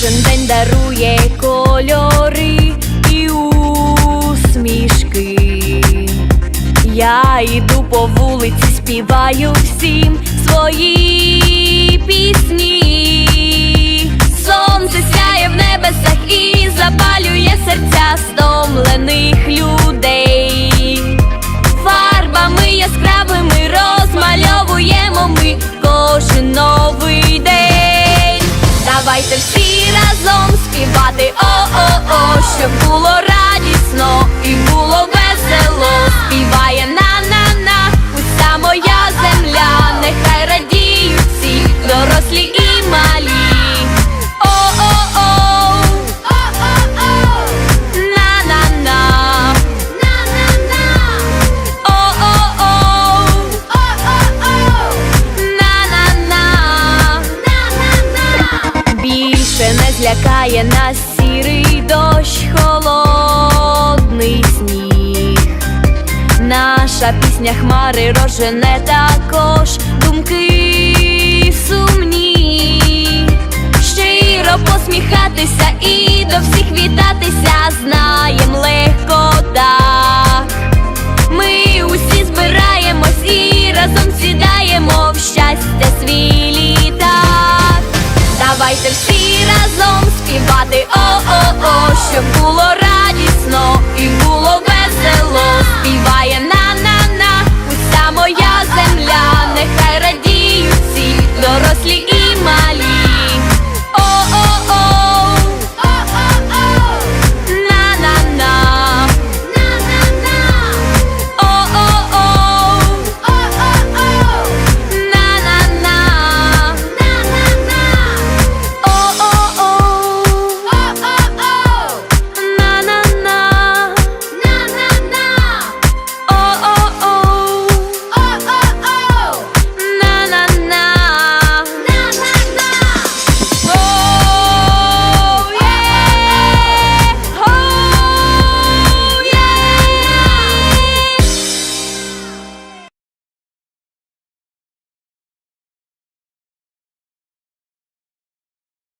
Кожен день дарує кольори і усмішки. Я йду по вулиці, співаю всім свої пісні. Сонце сяє в небесах і запалює серця стомлених. Співати. О-о-о, щоб було радісно і було злякає нас сірий дощ, холодний сніг. Наша пісня хмари рожене також думки сумні. Щиро посміхатися і до всіх вітатися знаєм легко